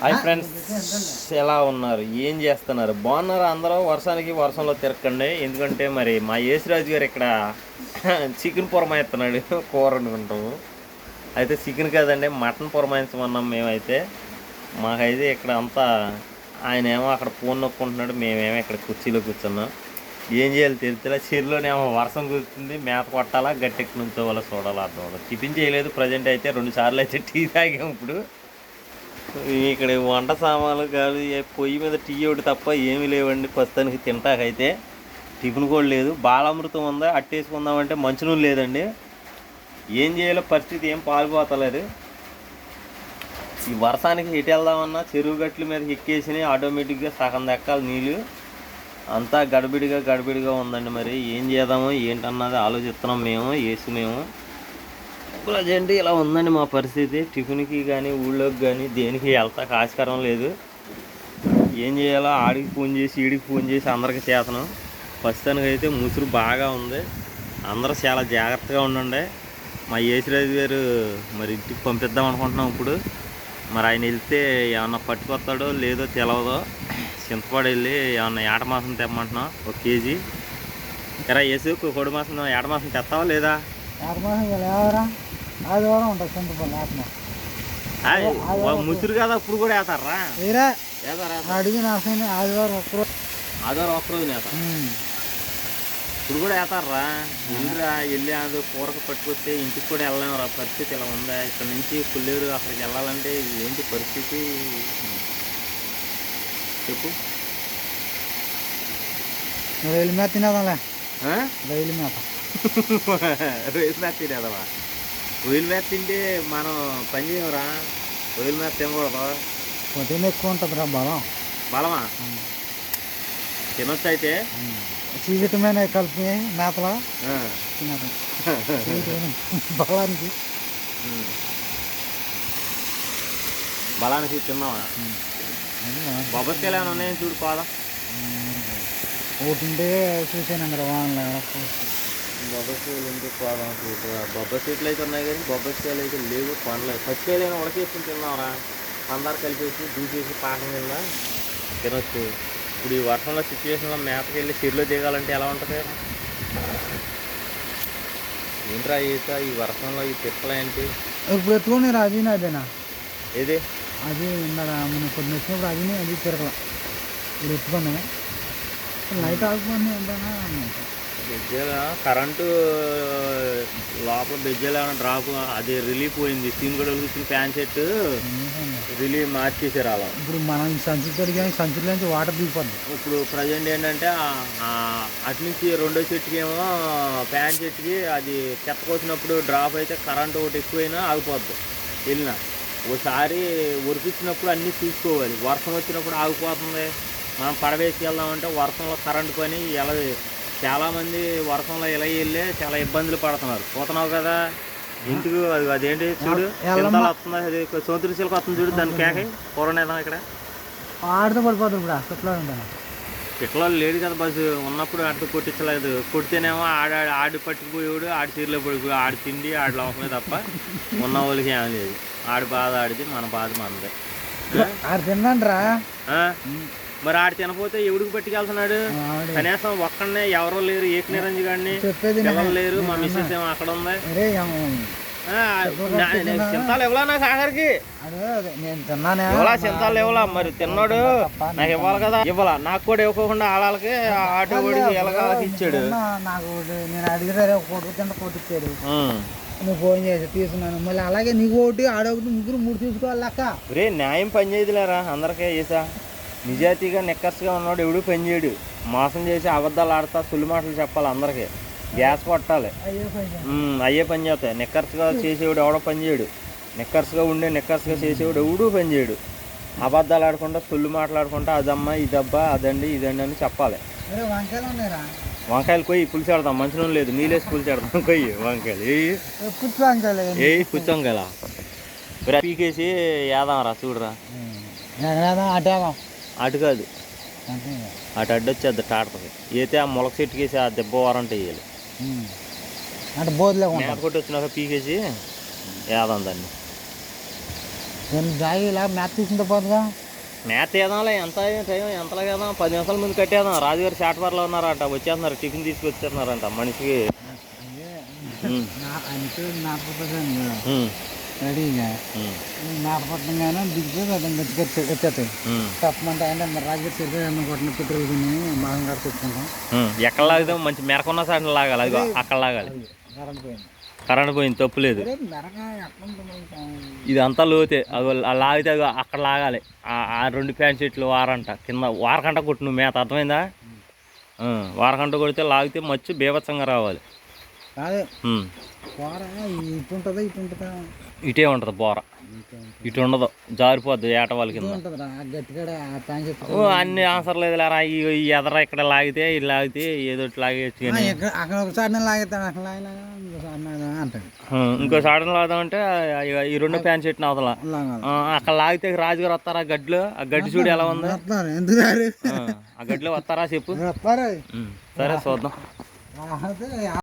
Hi friends ఎలా ఉన్నారు? ఏం చేస్తున్నారు? బాగున్నారు అందరూ? వర్షానికి వర్షంలో తిరగండి ఎందుకంటే మరి మా యేసురాజు గారు ఇక్కడ చికెన్ పురమాయిస్తున్నాడు కూర వండుకుంటాము అయితే చికెన్ కాదండి మటన్ పొరమాయించమన్నాం మేమైతే. మాకైతే ఇక్కడ అంతా ఆయన ఏమో అక్కడ ఫోన్ నొక్కుంటున్నాడు మేమేమో ఇక్కడ కుర్చీలో కూర్చున్నాం. ఏం చేయాలి తెలిసేలా చెరువులోనేమో వర్షం కూర్చుంది మేత కొట్టాలా గట్టెక్కి నుంచో వాళ్ళ అర్థం టిఫిన్ చేయలేదు ప్రజెంట్ అయితే రెండు సార్లు అయితే టీ తాగాం ఇప్పుడు. ఇక్కడ వంట సామాన్లు కాదు పొయ్యి మీద టీ ఒకటి తప్ప ఏమీ లేవండి. ప్రస్తుతానికి తింటాకైతే టిఫిన్ కూడా లేదు. బాలామృతం ఉందా అట్టేసుకుందామంటే మంచినూనె లేదండి. ఏం చేయాలో పరిస్థితి ఏం పారిపోతలేదు ఈ వర్షానికి ఎటు వెళ్దామన్నా చెరువు గట్ల మీద ఎక్కేసినాయి ఆటోమేటిక్గా సగం దక్కాలి నీళ్ళు. అంతా గడబిడిగా గడబిడిగా ఉందండి మరి. ఏం చేద్దామో ఏంటన్నది ఆలోచిస్తున్నాం మేము వేసి మేము. ప్రజెంట్ ఇలా ఉందండి మా పరిస్థితి. టిఫిన్కి కానీ ఊళ్ళోకి కానీ దేనికి వెళ్తాక ఆస్కారం లేదు. ఏం చేయాలో ఆడికి ఫోన్ చేసి ఈడికి ఫోన్ చేసి అందరికి చేతను. ప్రస్తుతానికి అయితే ముసురు బాగా ఉంది. అందరూ చాలా జాగ్రత్తగా ఉండండి. మా యేసురాజు గారు మరి ఇంటికి పంపిద్దాం అనుకుంటున్నాం ఇప్పుడు. మరి ఆయన వెళ్తే ఏమన్నా పట్టుకొస్తాడో లేదో తెలవదో. చింతపాడు వెళ్ళి ఏమన్నా ఏట మాసం తెమ్మంటున్నాం ఒక కేజీ. ఎరా యేసు కోడి మాసం ఏట మాసం తెస్తావా లేదా? ఆత్మహత్య ఆదివారం ఉంటుంది ఆత్మ వా- ముసురు కదా అప్పుడు కూడా వేస్తారా వేరే అడిగిన ఆదివారం ఒక్కరోజు ఆధారం ఒక్కరోజు వేస్తారు ఇప్పుడు కూడా వేస్తారా వెళ్ళిరా వెళ్ళి అది కూరకు పట్టుకొస్తే ఇంటికి కూడా వెళ్ళలేము రా. పరిస్థితి ఇలా ఉందా? ఇక్కడ నుంచి పుల్లేరు అక్కడికి వెళ్ళాలంటే ఏంటి పరిస్థితి? చెప్పు. రైలు మీద తినేదాంలే? రైలు మీద. రొయ్యల మేత తినేదవా రొయ్యల మేత తింటే మనం పని చేయమరా. రొయ్యల మేత తినకూడదు. పొద్దున్న ఎక్కువ ఉంటుంది రా బలం. బలమా? తినొచ్చు అయితే. సి విటమిన్ కలిపి మేతలో? బలానికి. బలానికి తిన్నావా? బొబ్బరికాయలు ఏమైనా ఉన్నాయని చూడు పోదాం. ఒకటి ఉంటే చూసాను రా వానలో. బొబ్బరికాయలు ఉంటే పోదాం చూడు బొబ్బరి చెట్లు అయితే ఉన్నాయి కానీ బొబ్బరికాయలు అయితే లేవు పచ్చికాయలు అయినా ఉడకేసుకుని తిన్నావరా? అందరు కలిపేసి దూసేసి పాకం కింద తినొచ్చు. ఇప్పుడు ఈ వర్షంలో సిచ్యువేషన్లో మేతకి వెళ్ళి చెరులో దిగాలంటే ఎలా ఉంటుంది? ఏంట్రా ఈత? ఈ వర్షంలో ఈ తిప్పలు ఏంటి? ఇప్పుడు ఎత్తుకొని అది అదేనా ఏది? అది ఇందాక మనం కొన్ని వచ్చినప్పుడు అది అది తిరగల. ఇప్పుడు ఎత్తుకొని. లైట్ ఆగిపోయింది ఏంటన్నా బెజ్జల కరెంటు లోపల బెజ్జల డ్రాప్ అది రిలీఫ్ పోయింది. స్క్రీన్ కూడా వచ్చిన ఫ్యాన్ సెట్ రిలీఫ్ మార్చేసారు అలా. ఇప్పుడు మనం సంచి కడిగా సంచుల నుంచి వాటర్ దిగిపోద్ది. ఇప్పుడు ప్రజెంట్ ఏంటంటే అటు నుంచి రెండో చెట్టుకి ఏమో ఫ్యాన్ చెట్టుకి అది చెత్త కోసినప్పుడు డ్రాప్ అయితే కరెంట్ ఒకటి ఎక్కువైనా ఆగిపోద్ది. వెళ్ళిన ఒకసారి ఉరికిచ్చినప్పుడు అన్నీ చూసుకోవాలి వర్షం వచ్చినప్పుడు ఆగిపోతుంది. మనం పడవేసి వెళ్దామంటే వర్షంలో కరెంట్ పని ఎలా చాలామంది వర్షంలో ఇలా వెళ్ళి చాలా ఇబ్బందులు పడుతున్నారు. పోతున్నావు కదా? ఇంటికి అది అదేంటి? చూడు. చింతలు వస్తుంది అది సోతురి చిలక వస్తుంది చూడు దాని కేక. పూర్వనేదం ఇక్కడ. ఆడితే పడిపోతుంది ఇప్పుడు ఇట్లా లేడు కదా బస్సు. ఉన్నప్పుడు అటు కొట్టించలేదు. కొడితేనేమో ఆడ ఆడి పట్టుకుపోయేవాడు ఆడి చీరలో పడిపోయి ఆడి తిండి ఆడి లోపమే తప్ప ఉన్న వాళ్ళకి ఏం లేదు. ఆడి బాధ ఆడిది మన బాధ మనదే. ఆడు తిన్నాండ్రా? మరి ఆడి తినపోతే ఎవడికి పట్టుకెళ్తున్నాడు? కనీసం ఒక్కడనే ఎవరో లేరు ఏక నిరంజి చెప్పేది పిల్లలు లేరు మా మిస్సెస్ ఏమో అక్కడ ఉంది. చింతాలు ఇవ్వలా నాకు ఆఖరికి ఇవ్వలా చింతాలు ఇవ్వలా. మరి తిన్నాడు. నాకు ఇవ్వాలి కదా. ఇవ్వాలా. నాకు కూడా ఇవ్వకుండా ఆళ్ళకి ఆటో వాడికి ఎలగాలకి ఇచ్చాడు. నాకు ఒకటి నేను అడిగితే కొడుకు తింట కొట్టించాడు ఉం. నువ్వు ఫోన్ చేసి తీసుకున్నాను. మళ్ళీ అలాగే నీకు ఒకటి ఆడొకటి ముగ్గురు మూడు తీసుకోవాలి లెక్క రే న్యాయం పని చేయదులేరా. అందరికీ ఈసా. నిజాయితీగా నెక్కర్స్గా ఉన్నాడు ఎవడు పని చేయడు. మోసం చేసి అబద్ధాలు ఆడతా సుల్లి మాటలు చెప్పాలి అందరికీ. గ్యాస్ కొట్టాలి. అయ్యో పని చేస్తాయి. నెక్కర్స్గా చేసేవాడు ఎవడో పని చేయడు. నెక్కర్స్గా ఉండే నెక్కర్స్గా చేసేవాడు ఎవడూ పని చేయడు. అబద్ధాలు ఆడకుండా సుల్లు మాట్లాడుకుంటా అదమ్మా ఇదబ్బా అదండి ఇదండి అని చెప్పాలి. వంకాయలు కొయ్యి పులిసి ఆడతాం మంచి నూనె లేదు. నీళ్ళేసి పులిసి ఆడతాం కొయ్యి వంకాయలు. ఏ పుచ్చి వంకాయల పీకేసి ఏదాంరా చూడరా. ఎక్కడేదా అటేదా అటు కాదు. అటు అడ్డొచ్చేద్ది టాటర్కి అయితే ఆ మొలక చెట్టుకేసి ఆ దెబ్బ వారంటే వేయాలి అంటే బోధలే మేత కొట్టి వచ్చినాక పీకేసి వేదాం దాన్ని. నేను మ్యాథ్ తీసుకుంటే పోతుందా? మేత ఏదాంలే ఎంత టైం ఎంతలాగా ఏదాం? పది నిమిషాల ముందు కట్టేదాం రాజుగారు షార్ట్ బార్లో ఉన్నారంట వచ్చేస్తున్నారు టిఫిన్ తీసుకొచ్చేస్తున్నారంట మనిషికి. రెడీగా. ఉమ్, నాటపట్టంగానే దిగిపోయి అతను గట్టిగా వచ్చేస్తాయి. తప్పమంటే ఆయన రాజు చెరుకు అన్న కొట్టిన పెట్రోల్ కొని బాగా కట్టుకుంటాం. ఎక్కడ లాగితే మంచి మెరకున్న సార్ లాగాలి అదిగో అక్కడ లాగాలి. కరెంట్ పోయింది. కరెంట్ పోయింది తప్పు లేదు. రేపు మెరక ఎట్లా ఉంటుంది ఇదంతా లోతే ఆ లాగితే అగో అక్కడ లాగాలి. ఆ- రెండు ప్యాంట్ షర్ట్లు వారంట కింద వారకంట కొట్టు నువ్వు మేత అర్థమైందా వారకంట కొడితే లాగితే మచ్చు బీభత్సంగా రావాలి. కూర ఇటు ఉంటుందా ఇటు ఉంటుందా ఇటే ఉంటుంది? బోర ఇటు ఉండదు. జారిపోద్ది ఏట కింద. ప్యాన్ అన్ని ఆన్సర్ లేదు లేరా ఈ ఎదర ఇక్కడ లాగితే ఇది లాగితే ఏదో ఎక్కడ అక్కడ ఒకసారి లాగేస్తాను అక్కడ ఇంకోసారి లాగుదామంటే ఈ రెండు ప్యాంట్ షర్ట్ అవతల. అక్కడ లాగితే రాజుగారు వస్తారా గడ్డిలో? ఆ గడ్డి చూడు ఎలా ఉంది. ఆ, గడ్డిలో వస్తారా చెప్పు. సరే చూద్దాం.